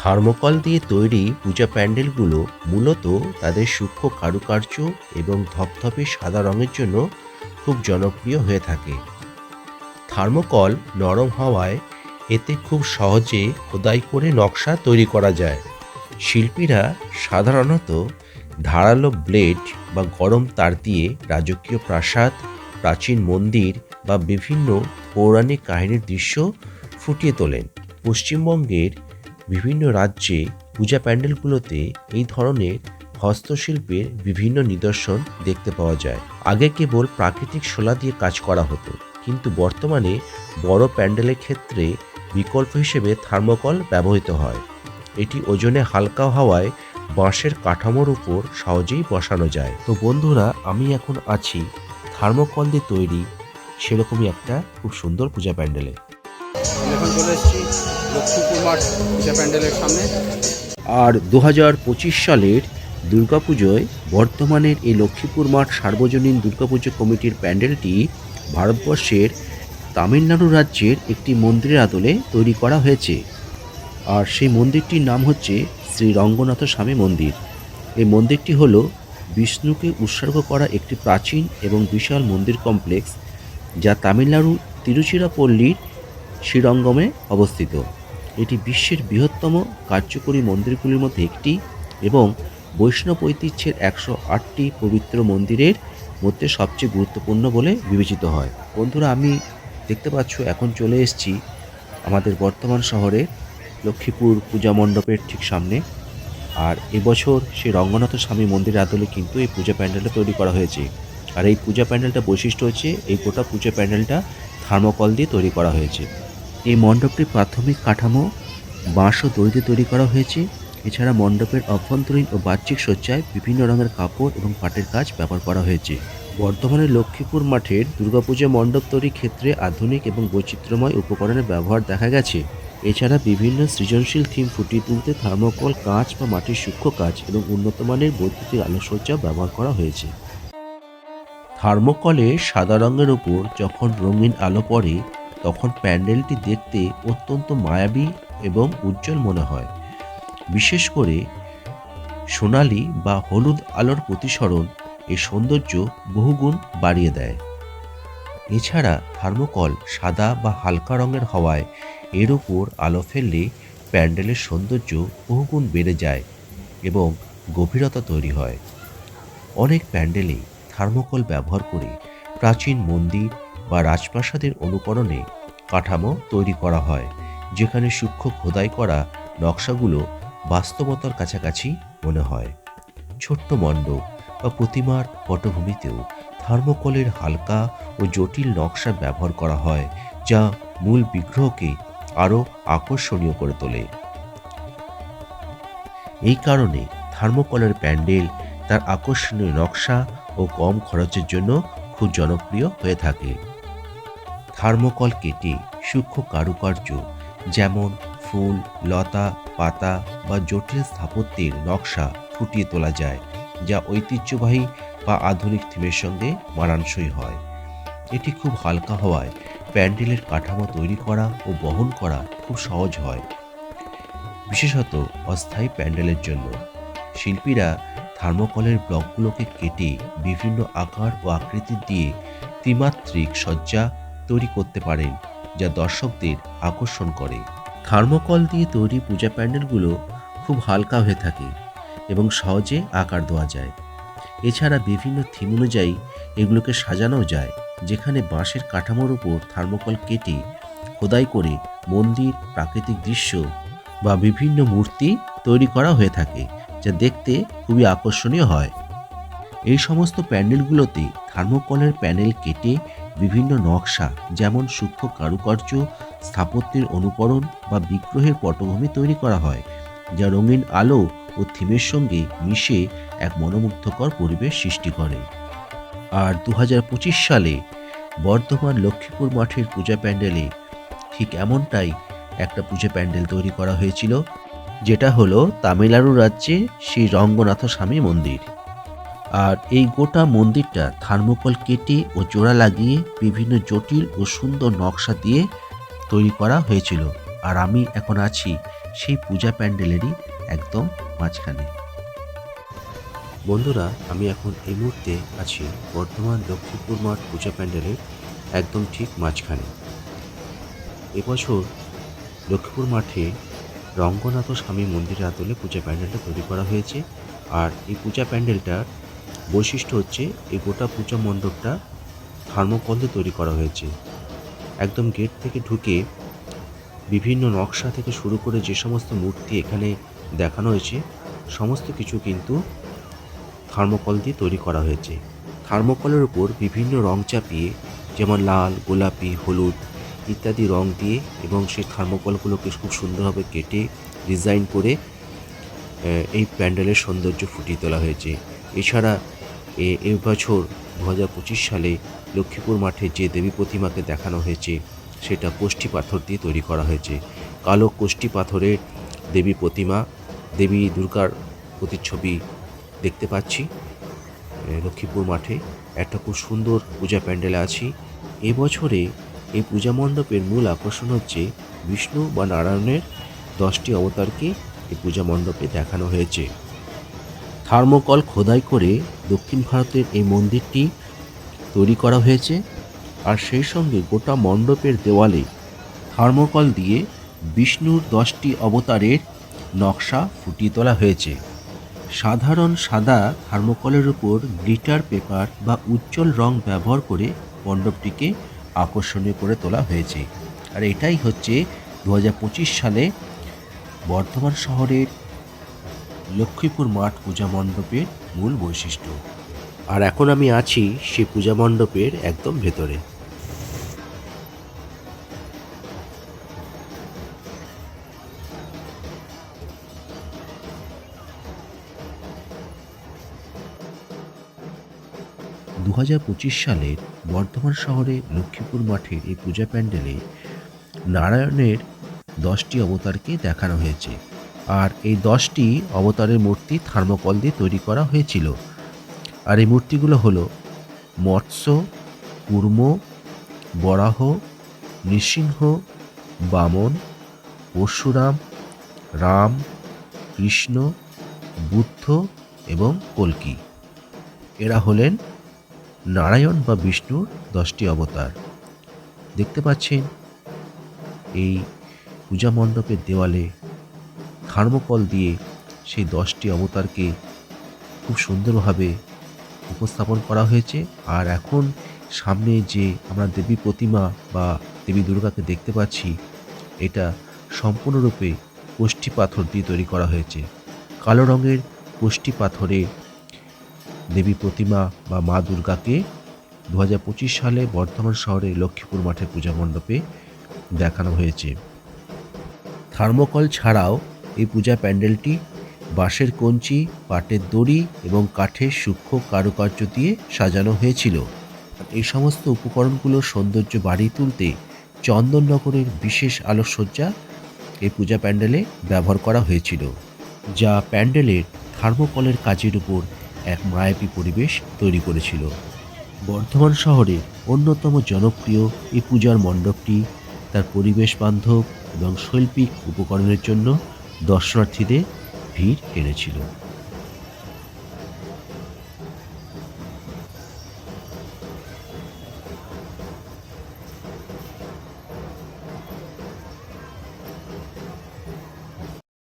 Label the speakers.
Speaker 1: Thermocol দিয়ে তৈরি পূজা প্যান্ডেলগুলো মূলত তাদের সূক্ষ্ম কারুকার্য এবং ধপধপে সাদা রঙের জন্য খুব জনপ্রিয় হয়ে থাকে। থার্মোকল নরম হওয়ায় এতে খুব সহজে খোদাই করে নকশা তৈরি করা যায়। শিল্পীরা সাধারণত ধারালো ব্লেড বা গরম তার দিয়ে রাজকীয় প্রাসাদ, প্রাচীন মন্দির বা বিভিন্ন পৌরাণিক কাহিনীর দৃশ্য ফুটিয়ে তোলেন। পশ্চিমবঙ্গের বিভিন্ন রাজ্যে পূজা প্যান্ডেলগুলোতে এই ধরনের হস্তশিল্পের বিভিন্ন নিদর্শন দেখতে পাওয়া যায়। আগে কেবল প্রাকৃতিক শোলা দিয়ে কাজ করা হতো, কিন্তু বর্তমানে বড় প্যান্ডেলের ক্ষেত্রে বিকল্প হিসেবে থার্মোকল ব্যবহৃত হয়। এটি ওজনে হালকা হওয়ায় বাঁশের কাঠামোর উপর সহজেই বসানো যায়। তো বন্ধুরা, আমি এখন আছি থার্মোকল দিয়ে তৈরি সেরকমই একটা খুব সুন্দর পূজা প্যান্ডেলে।
Speaker 2: এখন চলে এসেছি লক্ষ্মীপুর মাঠ পূজা প্যান্ডেলের সামনে।
Speaker 1: আর দু সালের দুর্গাপুজোয় বর্তমানের এই লক্ষ্মীপুর মাঠ সার্বজনীন দুর্গাপুজো কমিটির প্যান্ডেলটি ভারতবর্ষের তামিলনাড়ু রাজ্যের একটি মন্দিরের আদলে তৈরি করা হয়েছে। আর সেই মন্দিরটির নাম হচ্ছে শ্রী রঙ্গনাথ স্বামী মন্দির। এই মন্দিরটি হল বিষ্ণুকে উৎসর্গ করা একটি প্রাচীন এবং বিশাল মন্দির কমপ্লেক্স যা তামিলনাড়ু তিরুচিরাপল্লীর শ্রীরঙ্গমে অবস্থিত। এটি বিশ্বের বৃহত্তম কার্যকরী মন্দিরগুলির মধ্যে একটি এবং বৈষ্ণব ঐতিহ্যের একশো আটটি পবিত্র মন্দিরের মধ্যে সবচেয়ে গুরুত্বপূর্ণ বলে বিবেচিত হয়। বন্ধুরা, আমি দেখতে পাচ্ছ এখন চলে এসেছি আমাদের বর্তমান শহরে লক্ষ্মীপুর পূজা মণ্ডপের ঠিক সামনে। আর এবছর সেই রঙ্গনাথ স্বামী মন্দিরের আদলে কিন্তু এই পূজা প্যান্ডেলটা তৈরি করা হয়েছে। আর এই পূজা প্যান্ডেলটা বৈশিষ্ট্য হচ্ছে, এই গোটা পূজা প্যান্ডেলটা থার্মোকল দিয়ে তৈরি করা হয়েছে। এই মণ্ডপটির প্রাথমিক কাঠামো বাঁশ ও দড়ি দিয়ে তৈরি করা হয়েছে। এছাড়া মণ্ডপের অভ্যন্তরীণ ও বাহ্যিক সজ্জায় বিভিন্ন রঙের কাপড় এবং পাটের কাজ ব্যবহার করা হয়েছে। বর্তমানে লক্ষ্মীপুর মাঠের দুর্গাপূজা মণ্ডপ তৈরির ক্ষেত্রে আধুনিক এবং বৈচিত্র্যময় উপকরণের ব্যবহার দেখা গেছে। এছাড়া বিভিন্ন সৃজনশীল থিম ফুটিয়ে তুলতে থার্মোকল, কাঁচ বা মাটির সূক্ষ্ম কাজ এবং উন্নত মানের বৈদ্যুতিক আলোকসজ্জা ব্যবহার করা হয়েছে। থার্মোকলে সাদা রঙের উপর যখন রঙিন আলো পড়ে তখন প্যান্ডেলটি দেখতে অত্যন্ত মায়াবী এবং উজ্জ্বল মনে হয়। বিশেষ করে সোনালি বা হলুদ আলোর প্রতিসরণ এই সৌন্দর্য বহুগুণ বাড়িয়ে দেয়। এছাড়া থার্মোকল সাদা বা হালকা রঙের হওয়ায় এর উপর আলো ফেললে প্যান্ডেলের সৌন্দর্য বহুগুণ বেড়ে যায় এবং গভীরতা তৈরি হয়। অনেক প্যান্ডেলে থার্মোকল ব্যবহার করে প্রাচীন মন্দির বা রাজপ্রাসাদের অনুকরণে কাঠামো তৈরি করা হয়, যেখানে সূক্ষ্ম খোদাই করা নকশাগুলো বাস্তবতার কাছাকাছি মনে হয়। ছোট্ট মণ্ডপ বা প্রতিমার পটভূমিতেও থার্মোকলের হালকা ও জটিল নকশা ব্যবহার করা হয়, যা মূল বিগ্রহকে আরও আকর্ষণীয় করে তোলে। এই কারণে থার্মোকলের প্যান্ডেল তার আকর্ষণীয় নকশা ও কম খরচের জন্য খুব জনপ্রিয় হয়ে থাকে। থার্মোকল কেটে সূক্ষ্ম কারুকার্য, যেমন ফুল, লতা, পাতা বা জটিল স্থাপত্যের নকশা ফুটিয়ে তোলা যায়, যা ঐতিহ্যবাহী বা আধুনিক থিমের সঙ্গে মানানসই হয়। এটি খুব হালকা হওয়ায় প্যান্ডেলের কাঠামো তৈরি করা ও বহন করা খুব সহজ হয়, বিশেষত অস্থায়ী প্যান্ডেলের জন্য। শিল্পীরা থার্মোকলের ব্লকগুলোকে কেটে বিভিন্ন আকার ও আকৃতি দিয়ে ত্রিমাত্রিক সজ্জা তৈরি করতে পারেন, যা দর্শকদের আকর্ষণ করে। থার্মোকল দিয়ে তৈরি পূজা প্যান্ডেলগুলো খুব হালকা হয়ে থাকে এবং সহজে আকার দেওয়া যায়। এছাড়া বিভিন্ন থিম অনুযায়ী এগুলোকে সাজানো যায়, যেখানে বাঁশের কাঠামোর উপর থার্মোকল কেটে খোদাই করে মন্দির, প্রাকৃতিক দৃশ্য বা বিভিন্ন মূর্তি তৈরি করা হয়ে থাকে, যা দেখতে খুবই আকর্ষণীয় হয়। এই সমস্ত প্যান্ডেলগুলোতে থার্মোকলের প্যানেল কেটে বিভিন্ন নকশা, যেমন সূক্ষ্ম কারুকার্য, স্থাপত্যের অনুকরণ বা বিগ্রহের পটভূমি তৈরি করা হয়, যা রঙিন আলো ও থিমের সঙ্গে মিশে এক মনোমুগ্ধকর পরিবেশ সৃষ্টি করে। আর দু হাজার পঁচিশ সালে বর্ধমান লক্ষ্মীপুর মাঠের পূজা প্যান্ডেলে ঠিক এমনটাই একটা পূজা প্যান্ডেল তৈরি করা হয়েছিল, যেটা হলো তামিলনাড়ু রাজ্যে শ্রী রঙ্গনাথ স্বামী মন্দির। আর এই গোটা মন্দিরটা থার্মোকল কেটে ও জোড়া লাগিয়ে বিভিন্ন জটিল ও সুন্দর নকশা দিয়ে তৈরি করা হয়েছিল। আর আমি এখন আছি সেই পূজা প্যান্ডেলেরই একদম মাঝখানে। বন্ধুরা, আমি এখন এই মুহূর্তে আছি বর্ধমান লক্ষ্মীপুর মাঠ পূজা প্যান্ডেলের একদম ঠিক মাঝখানে। এবছর লক্ষ্মীপুর মাঠে রঙ্গনাথ স্বামী মন্দিরের আদলে পূজা প্যান্ডেলটা তৈরি করা হয়েছে। আর এই পূজা প্যান্ডেলটার বৈশিষ্ট্য হচ্ছে এই গোটা পূজা মণ্ডপটা থার্মোকল দিয়ে তৈরি করা হয়েছে। একদম গেট থেকে ঢুকে বিভিন্ন নকশা থেকে শুরু করে যে সমস্ত মূর্তি এখানে দেখানো হয়েছে, সমস্ত কিছু কিন্তু থার্মোকল দিয়ে তৈরি করা হয়েছে। থার্মোকলের উপর বিভিন্ন রং চাপিয়ে, যেমন লাল, গোলাপি, হলুদ ইত্যাদি রং দিয়ে এবং সেই থার্মোকলগুলোকে খুব সুন্দরভাবে কেটে ডিজাইন করে এই প্যান্ডেলের সৌন্দর্য ফুটিয়ে তোলা হয়েছে। এছাড়া এ এবছর দু হাজার পঁচিশ সালে লক্ষ্মীপুর মাঠে যে দেবী প্রতিমাকে দেখানো হয়েছে, সেটা কোষ্ঠী পাথর দিয়ে তৈরি করা হয়েছে। কালো কোষ্ঠী পাথরের দেবী প্রতিমা, দেবী দুর্গার প্রতিচ্ছবি দেখতে পাচ্ছি। লক্ষ্মীপুর মাঠে একটা খুব সুন্দর পূজা প্যান্ডেলে আছি। এবছরে এই পূজা মণ্ডপের মূল আকর্ষণ হচ্ছে বিষ্ণু বা নারায়ণের দশটি অবতারকে এই পূজা মণ্ডপে দেখানো হয়েছে। থার্মোকল খোদাই করে দক্ষিণ ভারতের এই মন্দিরটি তৈরি করা হয়েছে আর সেই সঙ্গে গোটা মণ্ডপের দেওয়ালে থার্মোকল দিয়ে বিষ্ণুর দশটি অবতারের নকশা ফুটিয়ে তোলা হয়েছে। সাধারণ সাদা থার্মোকলের উপর গ্লিটার পেপার বা উজ্জ্বল রং ব্যবহার করে মণ্ডপটিকে আকর্ষণীয় করে তোলা হয়েছে। আর এটাই হচ্ছে দু হাজার পঁচিশ সালে বর্ধমান শহরের লক্ষ্মীপুর মাঠ পূজা মণ্ডপের মূল বৈশিষ্ট্য। আর এখন আমি আছি সেই পূজা মণ্ডপের একদম ভেতরে। দু হাজার পঁচিশ সালের বর্ধমান শহরে লক্ষ্মীপুর মাঠের এই পূজা প্যান্ডেলে নারায়ণের দশটি অবতারকে দেখানো হয়েছে। আর এই দশটি অবতারের মূর্তি থার্মোকল দিয়ে তৈরি করা হয়েছিল। আর এই মূর্তিগুলো হলো মৎস্য, কুর্ম, বরাহ, নৃসিংহ, বামন, পরশুরাম, রাম, কৃষ্ণ, বুদ্ধ এবং কল্কি। এরা হলেন নারায়ণ বা বিষ্ণুর দশটি অবতার। দেখতে পাচ্ছেন, এই পূজা মণ্ডপের দেওয়ালে থার্মোকল দিয়ে সেই দশটি অবতারকে খুব সুন্দরভাবে উপস্থাপন করা হয়েছে। আর এখন সামনে যে আমরা দেবী প্রতিমা বা দেবী দুর্গাকে দেখতে পাচ্ছি, এটা সম্পূর্ণরূপে কোষ্ঠী পাথর দিয়ে তৈরি করা হয়েছে। কালো রঙের কোষ্ঠী পাথরে দেবী প্রতিমা বা মা দুর্গাকে দু হাজার পঁচিশ সালে বর্ধমান শহরে লক্ষ্মীপুর মাঠের পূজা মণ্ডপে দেখানো হয়েছে। থার্মোকল ছাড়াও এই পূজা প্যান্ডেলটি বাঁশের কঞ্চি, পাটের দড়ি এবং কাঠের সূক্ষ্ম কারুকার্য দিয়ে সাজানো হয়েছিল। এই সমস্ত উপকরণগুলোর সৌন্দর্য বাড়িয়ে তুলতে চন্দননগরের বিশেষ আলোকসজ্জা এই পূজা প্যান্ডেলে ব্যবহার করা হয়েছিল, যা প্যান্ডেলের থার্মোকলের কাজের উপর এক মায়াবী পরিবেশ তৈরি করেছিল। বর্ধমান শহরে অন্যতম জনপ্রিয় এই পূজার মণ্ডপটি তার পরিবেশ বান্ধব এবং শৈল্পিক উপকরণের জন্য দর্শনার্থীদের ভিড় টেনেছিল